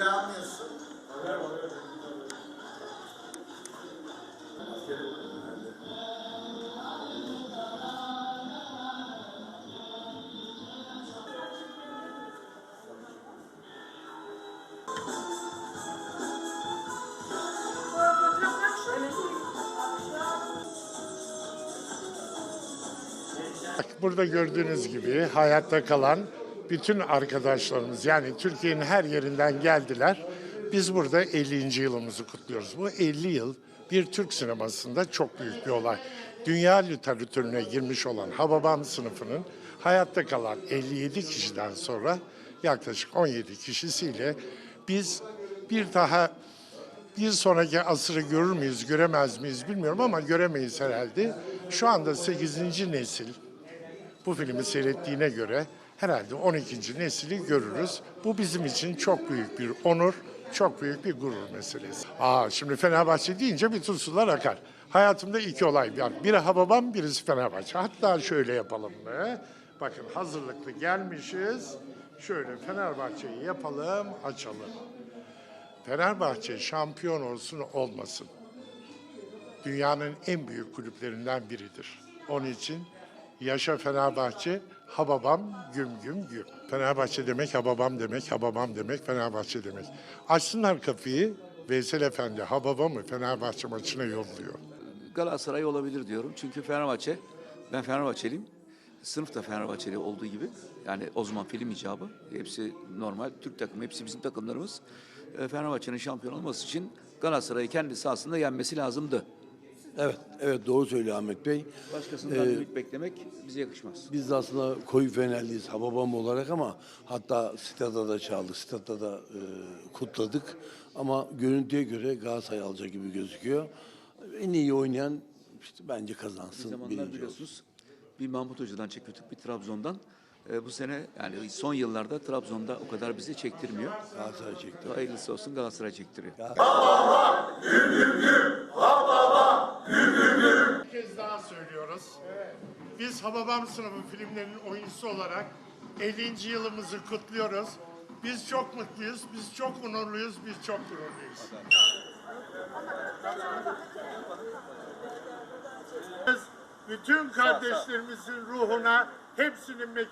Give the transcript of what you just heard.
beğenmiyorsun? Bak, Burada gördüğünüz gibi hayatta kalan bütün arkadaşlarımız yani Türkiye'nin her yerinden geldiler. Biz burada 50. yılımızı kutluyoruz. Bu 50 yıl bir Türk sinemasında çok büyük bir olay. Dünya literatürüne girmiş olan Hababam sınıfının hayatta kalan 57 kişiden sonra yaklaşık 17 kişisiyle biz bir daha bir sonraki asırı görür müyüz, göremez miyiz bilmiyorum ama göremeyiz herhalde. Şu anda 8. nesil bu filmi seyrettiğine göre herhalde 12. nesili görürüz. Bu bizim için çok büyük bir onur, çok büyük bir gurur meselesi. Aa, şimdi Fenerbahçe deyince bütün sular akar. Hayatımda iki olay var. Biri Hababam, birisi Fenerbahçe. Hatta şöyle yapalım mı? Bakın hazırlıklı gelmişiz. Şöyle Fenerbahçe'yi yapalım, açalım. Fenerbahçe şampiyon olsun olmasın. Dünyanın en büyük kulüplerinden biridir. Onun için yaşa Fenerbahçe, hababam güm güm güm. Fenerbahçe demek hababam demek, hababam demek Fenerbahçe demek. Açsınlar kapıyı, Veysel Efendi hababamı Fenerbahçe maçına yolluyor. Galatasaray olabilir diyorum. Çünkü Fenerbahçe, ben Fenerbahçeliyim. Sınıf da Fenerbahçeli olduğu gibi. Yani o zaman film icabı. Hepsi normal. Türk takımı, hepsi bizim takımlarımız. E, Fenerbahçe'nin şampiyon olması için Galatasaray'ı kendi sahasında yenmesi lazımdı. Evet, evet doğru söylüyor Ahmet Bey. Başkasından ümit beklemek bize yakışmaz. Biz de aslında koyu Fenerliyiz Hababam olarak ama hatta stada da çaldık, statta da e, kutladık. Ama görüntüye göre Galatasaray alacak gibi gözüküyor. En iyi oynayan işte bence Bir kazansın. zamanlar birinci olsun. biliyorsunuz bir Mahmut Hoca'dan çekiyorduk, bir Trabzon'dan. E, bu sene yani son yıllarda Trabzon'da o kadar bizi çektirmiyor. Galatasaray çekti. Hayırlısı olsun Galatasaray çektiriyor. Bir söylüyoruz. Biz Hababam sınıfı filmlerinin oyuncusu olarak 50. yılımızı kutluyoruz. Biz çok mutluyuz, biz çok onurluyuz, biz çok gururluyuz. Bütün kardeşlerimizin ruhuna hepsinin mekanı